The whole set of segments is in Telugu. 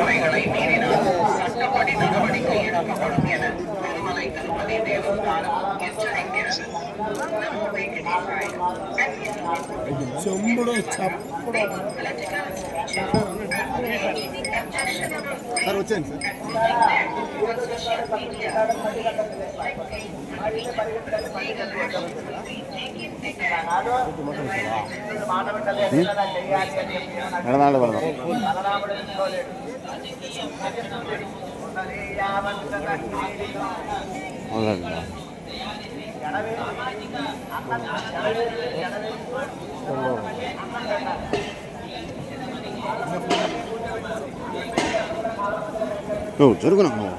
விதிமுறைகளை மீறினால் சட்டப்படி நடவடிக்கை எடுக்கப்படும் என திருமலை திருப்பதி தேவஸ்தானம் எச்சரிக்கிறது. 감사합니다. 어, 저러구나. 어.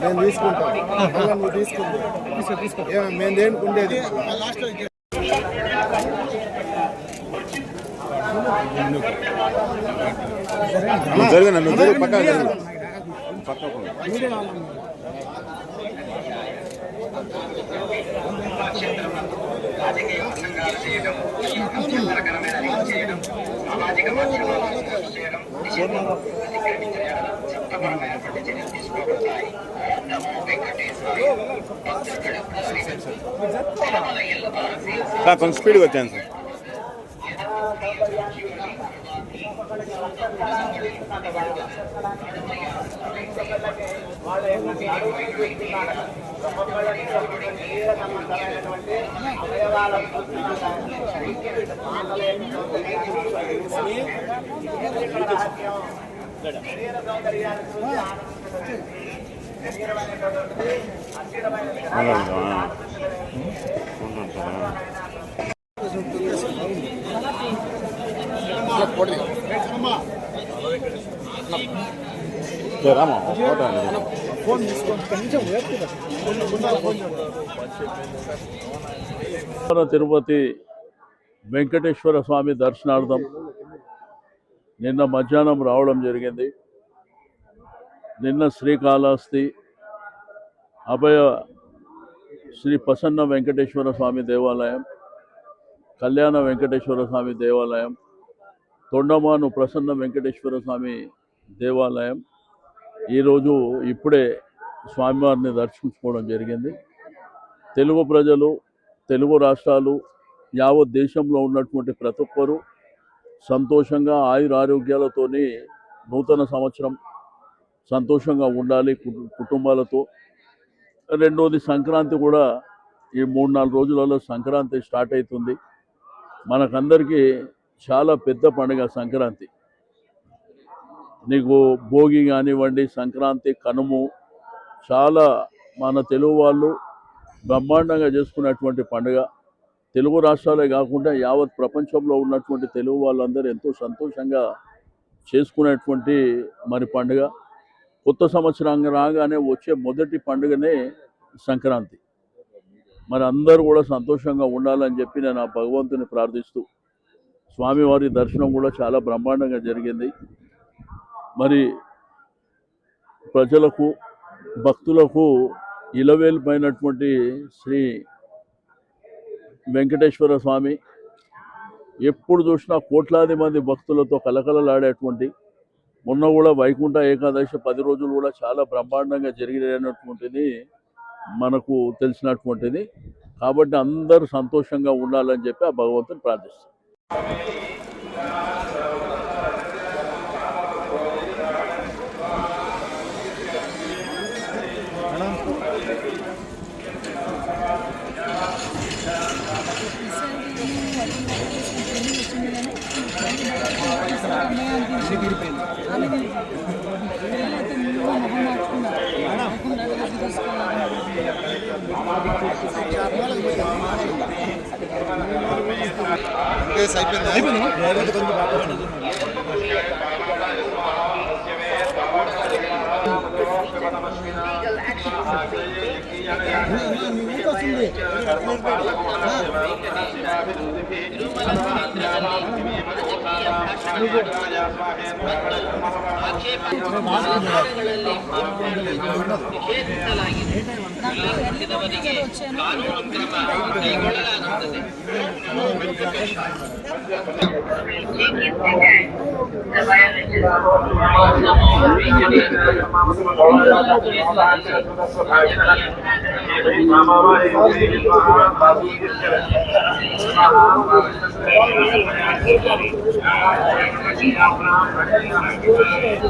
నేను తీసుకుంటాను నువ్వు తీసుకుంటా మేము దేనికి ఉండేది? జరుగునా నువ్వు జరుగు పక్క జరుగు పక్కకు రాజకీయ ప్రసంగాలు చేయడం అభ్యంతరకరమైన రీతి చేయడం సామాజిక మాధ్యమాలను చేయడం నిషేధం చట్టపరమైనటువంటి చర్యలు తీసుకోబడతాయి సార్ కొంచెం స్పీడ్గా వచ్చాను సార్ అవునండి, ఆ. రామా ఫోటో ఫోన్ కొంచెం తిరుపతి వెంకటేశ్వర స్వామి దర్శనార్థం నిన్న మధ్యాహ్నం రావడం జరిగింది. నిన్న శ్రీకాళహస్తి అభయ శ్రీ ప్రసన్న వెంకటేశ్వర స్వామి దేవాలయం కళ్యాణ వెంకటేశ్వర స్వామి దేవాలయం తొండమాను ప్రసన్న వెంకటేశ్వర స్వామి దేవాలయం. ఈరోజు ఇప్పుడే స్వామివారిని దర్శించుకోవడం జరిగింది. తెలుగు ప్రజలు తెలుగు రాష్ట్రాలు యావత్ దేశంలో ఉన్నటువంటి ప్రతి ఒక్కరూ సంతోషంగా ఆయుర ఆరోగ్యాలతోని నూతన సంవత్సరం సంతోషంగా ఉండాలి కుటుంబాలతో. రెండోది సంక్రాంతి కూడా ఈ మూడు నాలుగు రోజులలో సంక్రాంతి స్టార్ట్ అవుతుంది. మనకందరికీ చాలా పెద్ద పండుగ సంక్రాంతి. నీకు భోగి కానివ్వండి సంక్రాంతి కనుము చాలా మన తెలుగు వాళ్ళు బ్రహ్మాండంగా చేసుకున్నటువంటి పండుగ. తెలుగు రాష్ట్రాలే కాకుండా యావత్ ప్రపంచంలో ఉన్నటువంటి తెలుగు వాళ్ళందరూ ఎంతో సంతోషంగా చేసుకునేటువంటి మరి పండుగ. కొత్త సంవత్సరం రాగానే వచ్చే మొదటి పండుగనే సంక్రాంతి. మరి అందరూ కూడా సంతోషంగా ఉండాలని చెప్పి నేను ఆ భగవంతుని ప్రార్థిస్తూ స్వామివారి దర్శనం కూడా చాలా బ్రహ్మాండంగా జరిగింది. మరి ప్రజలకు భక్తులకు ఇలవేలిపోయినటువంటి శ్రీ వెంకటేశ్వర స్వామి ఎప్పుడు చూసినా కోట్లాది మంది భక్తులతో కలకలలాడేటువంటి మొన్న కూడా వైకుంఠ ఏకాదశి పది రోజులు కూడా చాలా బ్రహ్మాండంగా జరిగినటువంటిది మనకు తెలిసినటువంటిది. కాబట్టి అందరూ సంతోషంగా ఉండాలని చెప్పి ఆ భగవంతుని ప్రార్థిస్తాం. కేసు అయిపోయింది మీకొస్తుంది ಈ ಪಾಠದ ಮಾತುಗಳಲ್ಲಿ ಪಾಲ್ಗೊಳ್ಳಲು ಆಸಕ್ತಿ ಕೈಗೊಳ್ಳಲಾಗುತ್ತದೆ. ನಾವು ಈ ಬಾಬಾ ಮಹೇಂದ್ರ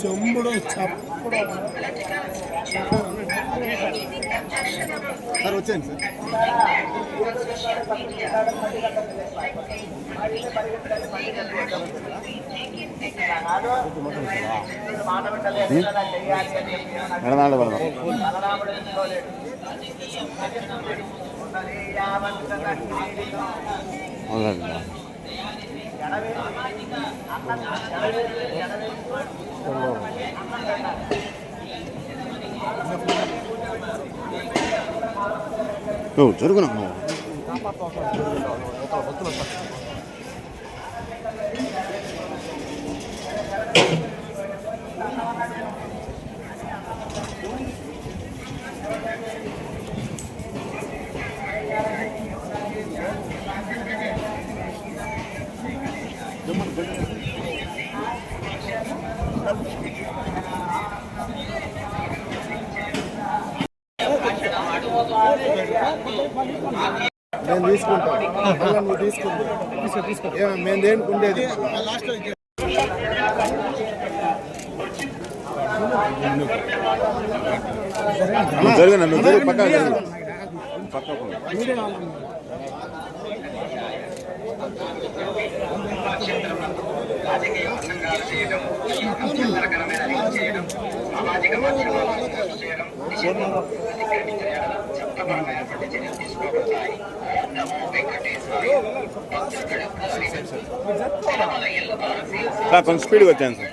చెంబుడు చప్పుడు సార్ వచ్చాను సార్ ఎడనాడు వెళ్దాం అవునండి నువ్వు జరుగునా నువ్వు మళ్ళీ నువ్వు తీసుకుంటా మేము దేనికి ఉండేది? నువ్వు జరుగు నువ్వు జరుగు పక్క రాజకీయ ప్రసంగాలు చేయడం చేయడం సామాజిక మాధ్యమాలను చేయడం నిషేధం అతిక్రమించిన చర్యలు తీసుకోబడతాయి. నమో వెంకటేశ్వర కొంచెం స్పీడ్గా వచ్చాను sir.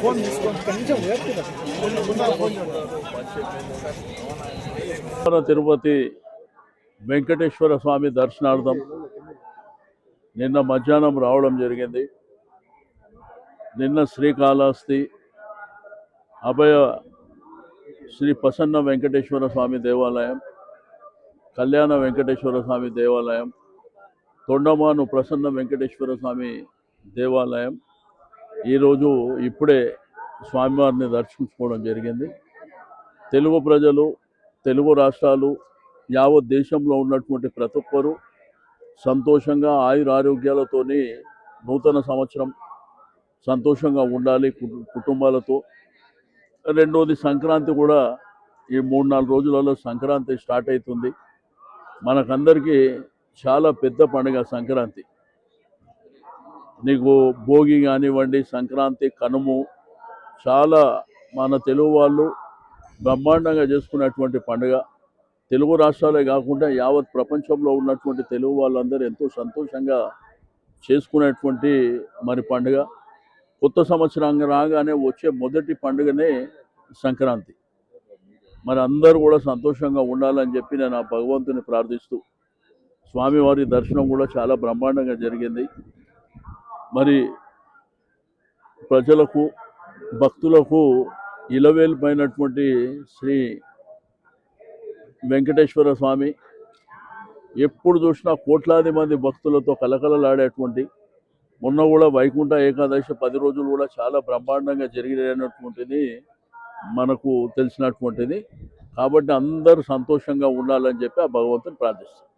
Phone phone Tirupati Venkateshwara Swamy దర్శనార్థం నిన్న మధ్యాహ్నం రావడం జరిగింది. నిన్న శ్రీకాళహస్తి అభయ శ్రీ ప్రసన్న వెంకటేశ్వర స్వామి దేవాలయం కళ్యాణ వెంకటేశ్వర స్వామి దేవాలయం తొండమాను ప్రసన్న వెంకటేశ్వర స్వామి దేవాలయం. ఈరోజు ఇప్పుడే స్వామివారిని దర్శించుకోవడం జరిగింది. తెలుగు ప్రజలు తెలుగు రాష్ట్రాలు యావత్ దేశంలో ఉన్నటువంటి ప్రతి ఒక్కరూ సంతోషంగా ఆయుర ఆరోగ్యాలతోని నూతన సంవత్సరం సంతోషంగా ఉండాలి కుటుంబాలతో. రెండోది సంక్రాంతి కూడా ఈ మూడు నాలుగు రోజులలో సంక్రాంతి స్టార్ట్ అవుతుంది. మనకందరికీ చాలా పెద్ద పండుగ సంక్రాంతి. నీకు భోగి కానివ్వండి సంక్రాంతి కనుము చాలా మన తెలుగు వాళ్ళు బ్రహ్మాండంగా చేసుకున్నటువంటి పండుగ. తెలుగు రాష్ట్రాలే కాకుండా యావత్ ప్రపంచంలో ఉన్నటువంటి తెలుగు వాళ్ళందరూ ఎంతో సంతోషంగా చేసుకునేటువంటి మరి పండుగ. కొత్త సంవత్సరం రాగానే వచ్చే మొదటి పండుగనే సంక్రాంతి. మరి అందరూ కూడా సంతోషంగా ఉండాలని చెప్పి నేను ఆ భగవంతుని ప్రార్థిస్తూ స్వామివారి దర్శనం కూడా చాలా బ్రహ్మాండంగా జరిగింది. మరి ప్రజలకు భక్తులకు ఇలవేలిపోయినటువంటి శ్రీ వెంకటేశ్వర స్వామి ఎప్పుడు చూసినా కోట్లాది మంది భక్తులతో కలకలలాడేటువంటి మొన్న కూడా వైకుంఠ ఏకాదశి పది రోజులు కూడా చాలా బ్రహ్మాండంగా జరిగినటువంటిది మనకు తెలిసినటువంటిది. కాబట్టి అందరూ సంతోషంగా ఉండాలని చెప్పి ఆ భగవంతుని ప్రార్థిస్తాం